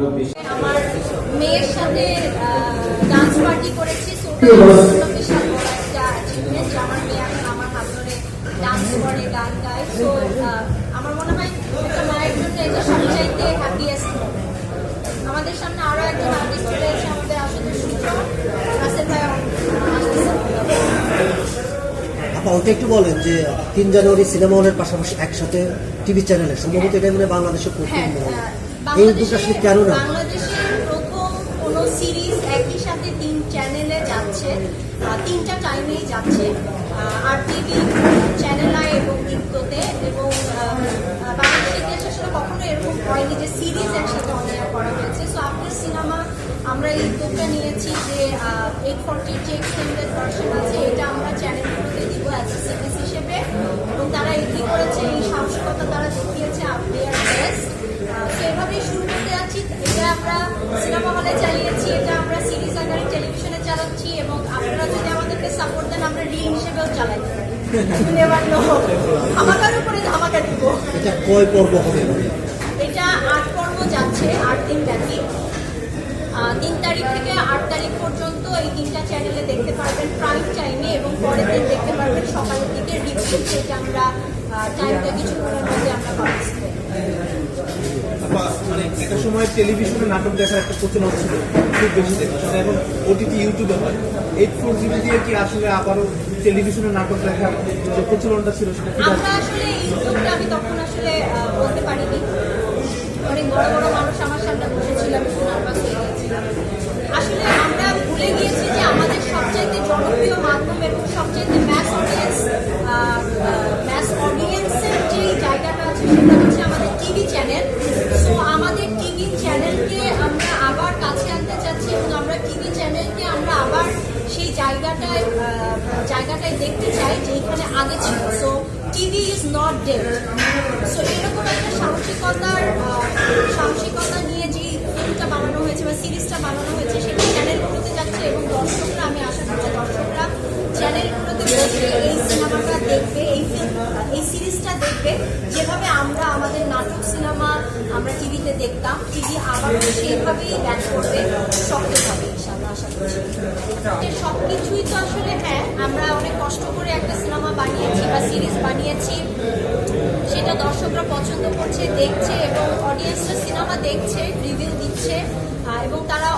আরও বেশি আমার মেয়ের সাথে ডান্স পার্টি করেছি আমার মেয়ে এখন আমার হাত ধরে ডান্স করে গান গায়। সো আমার মনে হয় একটা মায়ের জন্য এটা সবচাইতে হ্যাপিয়েস্ট আমাদের সামনে আরও একজন আর্টিস্ট রয়েছে আমাদের আশুতোষ সূত্র। রাসেল ভাই আপা ওটা একটু বলেন যে তিন জানুয়ারি সিনেমা হলের পাশাপাশি একসাথে টিভি চ্যানেলে সম্ভবত এটা মানে বাংলাদেশের প্রথম হ্যাঁ, এই উদ্যোগটা কেন না? চ্যানেলে যাচ্ছে চ্যানেল এবং দীপ্ততে এবং বাংলাদেশের ইতিহাসে আসলে কখনো এরকম হয়নি যে সিরিজ একসাথে আপনার সিনেমা আমরা এই উদ্যোগটা নিয়েছি যে এইট ফর্টি যে এক্সটেন্ডেড আছে, এটা আমরা চ্যানেলগুলোতে দিব অ্যাজ এ সিরিজ হিসেবে এবং তারা এগ্রি করেছে এই সাহসিকতা তারা দেখিয়েছে আপনি আর বেস্ট তো এভাবেই শুরু করতে যাচ্ছি এটা আমরা সিনেমা হলে চালিয়েছি এটা আমরা সিরিজ আকারে টেলিভিশনে চালাচ্ছি এবং আপনারা যদি আমাদেরকে সাপোর্ট দেন আমরা রিল হিসেবেও ধামাকার উপরে ধামাকা দিব? এটা কয় পর্ব হবে? এটা আট পর্ব যাচ্ছে আট দিন ব্যাপী। তিন তারিখ থেকে আট তারিখ পর্যন্ত এই তিনটা চ্যানেলে দেখতে পারবেন প্রাইম টাইমে এবং পরের দিন দেখতে পারবেন সকালের দিকে রিপিট যেটা আমরা টাইমটা কিছুক্ষণের মধ্যে আমরা পাচ্ছি মানে একটা সময় টেলিভিশনে নাটক দেখার একটা প্রচলন ছিল। খুব বেশি দেখা সেটা এখন ওটিটি ইউটিউবে হয় এইট ফোর জিবি দিয়ে কি আসলে আবারও টেলিভিশনে নাটক দেখার যে প্রচলনটা ছিল সেটা? আমরা আসলে আমি তখন আসলে বলতে পারিনি অনেক বড় বড় মানুষ বসেছিলাম আসলে আমরা যে আমাদের জনপ্রিয় মাধ্যম এবং সবচাইতে যে জায়গাটা আছে সেটা হচ্ছে আমাদের টিভি চ্যানেল জায়গাটায় দেখতে চাই যেখানে আগে ছিল। So TV is not dead so এরকম একটা সাহসিকতার সাহসিকতা নিয়ে যে ফিল্মটা বানানো হয়েছে বা সিরিজটা বানানো হয়েছে, সেটা চ্যানেলগুলোতে যাচ্ছে এবং দর্শকরা, আমি আশা করছি দর্শকরা চ্যানেলগুলোতে বসে এই সিনেমাটা দেখবে, এই ফিল্ম এই সিরিজটা দেখবে। যেভাবে আমরা আমাদের নাটক সিনেমা আমরা টিভিতে দেখতাম টিভি আবার সেইভাবেই ব্যাক করবে ইনশাল্লাহ আশা করছি। সব কিছুই তো আসলে আমরা অনেক কষ্ট করে একটা সিনেমা বানিয়েছি বা সিরিজ বানিয়েছি। সেটা দর্শকরা পছন্দ করছে, দেখছে এবং অডিয়েন্সরা সিনেমা দেখছে রিভিউ দিচ্ছে এবং তারা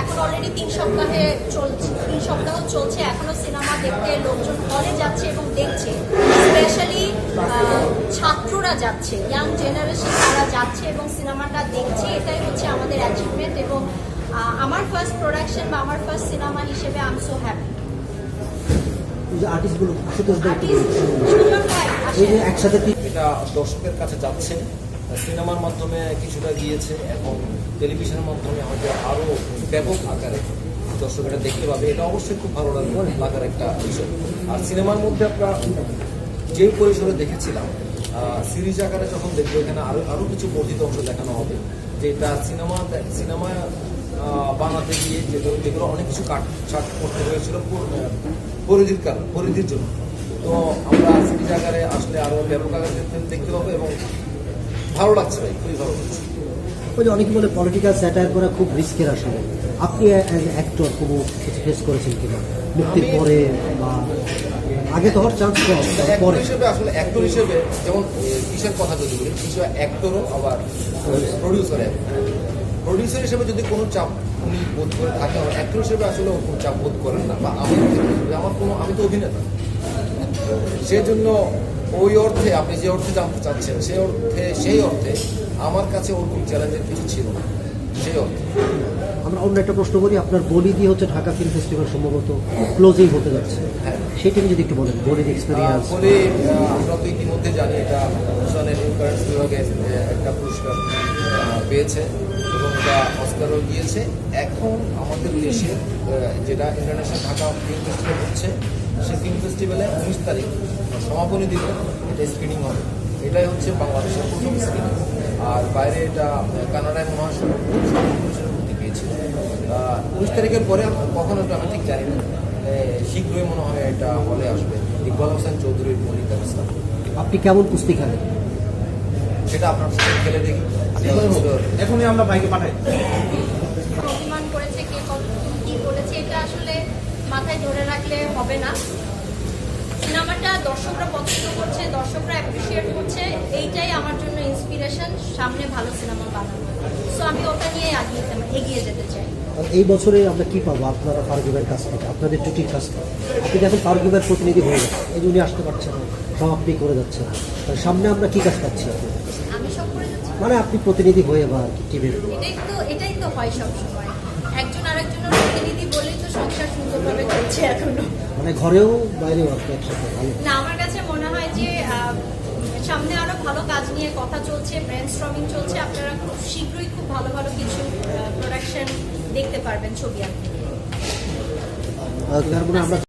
এখন অলরেডি তিন সপ্তাহে চলছে, তিন সপ্তাহ চলছে এখনও সিনেমা দেখতে লোকজন হলে যাচ্ছে এবং দেখছে। স্পেশালি ছাত্ররা যাচ্ছে ইয়াং জেনারেশন তারা যাচ্ছে এবং সিনেমাটা দেখছে, এটাই হচ্ছে আমাদের অ্যাচিভমেন্ট এবং আমার ফার্স্ট প্রোডাকশন বা আমার ফার্স্ট সিনেমা হিসেবে আই এম সো হ্যাপি যে আর্টিস্টগুলো এই যে একসাথে এটা দর্শকের কাছে যাচ্ছে। সিনেমার মাধ্যমে কিছুটা গিয়েছে এবং টেলিভিশনের মাধ্যমে হয়তো আরও ব্যাপক আকারে দর্শক এটা দেখতে পাবে। এটা অবশ্যই খুব ভালো লাগবে লাগার একটা বিষয়। আর সিনেমার মধ্যে আমরা যে পরিসরে দেখেছিলাম সিরিজ আকারে যখন দেখব এখানে আরও আরও কিছু বর্ধিত অংশ দেখানো হবে। যেটা সিনেমা সিনেমা বানাতে গিয়ে যেগুলো যেগুলো অনেক কিছু কাট ছাট করতে হয়েছিল পরিধির কারণ পরিধির জন্য। তো আমরা সিরিজ আকারে আসলে আরও ব্যাপক আকারে দেখতে- পাবো এবং ভালো লাগছে ভাই খুবই ভালো লাগছে। ওই যে অনেকে বলে পলিটিক্যাল স্যাটায়ার করা খুব রিস্কের আসলে। আপনি অ্যাক্টর কোনো কিছু ফেস করেছেন কিনা? মুক্তির পরে বা আগে তো হওয়ার চান্স কম পরে হিসেবে আসলে অ্যাক্টর হিসেবে যেমন কিসের কথা যদি বলি কিছু অ্যাক্টরও আবার প্রডিউসার প্রডিউসার হিসেবে যদি কোনো চাপ উনি বোধ করে থাকেন অ্যাক্টর হিসেবে আসলে কোনো চাপ বোধ করেন না বা আমি আমার কোনো আমি তো অভিনেতা। সেজন্য ওই অর্থে আপনি যে অর্থে জানতে চাচ্ছেন সেই অর্থে সেই অর্থে আমার কাছে ওরকম চ্যালেঞ্জের কিছু ছিল না। সেই অর্থে। আমরা অন্য একটা প্রশ্ন করি আপনার বলি দিয়ে হচ্ছে ঢাকা ফিল্ম ফেস্টিভ্যাল সম্ভবত ক্লোজিং হতে যাচ্ছে। হ্যাঁ। সেটা নিয়ে যদি একটু বলেন বলির এক্সপিরিয়েন্স আহ, আমরা তো ইতিমধ্যে জানি এটা ভূষণের ইনকারেন্স বিভাগে একটা পুরস্কার পেয়েছে। এটা অস্কারও গিয়েছে এখন আমাদের দেশে যেটা ইন্টারন্যাশনাল ঢাকা ফিল্ম ফেস্টিভ্যাল হচ্ছে সেই ফিল্ম ফেস্টিভ্যালে উনিশ তারিখ সমাপনী দিন এটা স্ক্রিনিং হবে। এটাই হচ্ছে বাংলাদেশের প্রথম স্ক্রিনিং আর বাইরে এটা কানাডায় পুরস্কার মুক্তি পেয়েছিল উনিশ তারিখের পরে কখন হবে আমি ঠিক জানি না। শীঘ্রই মনে হয় এটা হলে আসবে। ইকবাল হোসেন চৌধুরীর মনিকা আপনি কেমন কুস্তি খেলেন? সেটা আপনার সাথে খেলে দেখি। এখনই আমরা ভাইকে পাঠাই। অভিমান করেছে কে কি বলেছে এটা আসলে মাথায় ধরে রাখলে হবে না। সিনেমাটা দর্শকরা পছন্দ করছে দর্শকরা অ্যাপ্রিসিয়েট করছে এইটাই আমার জন্য ইন্সপিরেশন সামনে ভালো সিনেমা বানানো। সো আমি ওটা নিয়ে এগিয়ে এগিয়ে যেতে চাই। এই বছরে আমরা কি পাবো আপনারা ফারুকের কাছ থেকে? আপনাদের জুটির কাছ থেকে আপনি এখন প্রতিনিধি হয়ে গেছেন এই উনি আসতে পারছেন না সব আপনি করে যাচ্ছেন তাহলে সামনে আমরা কি কাজ পাচ্ছি আপনার কাছে? আমি সব করে যাচ্ছি মানে আপনি প্রতিনিধি হয়ে বা আর কি টিভির এটাই তো এটাই তো হয় সব সময় একজন আরেকজনের প্রতিনিধি বলেই তো সংসার সুন্দরভাবে চলছে এখনও। মানে ঘরেও বাইরেও আপনি একসাথে ভালো। না আমার কাছে মনে হয় যে সামনে আরও ভালো কাজ নিয়ে কথা চলছে ব্রেন স্ট্রমিং চলছে আপনারা খুব শীঘ্রই খুব ভালো ভালো কিছু প্রোডাকশন দেখতে পারবেন ছবি তার মানে আমরা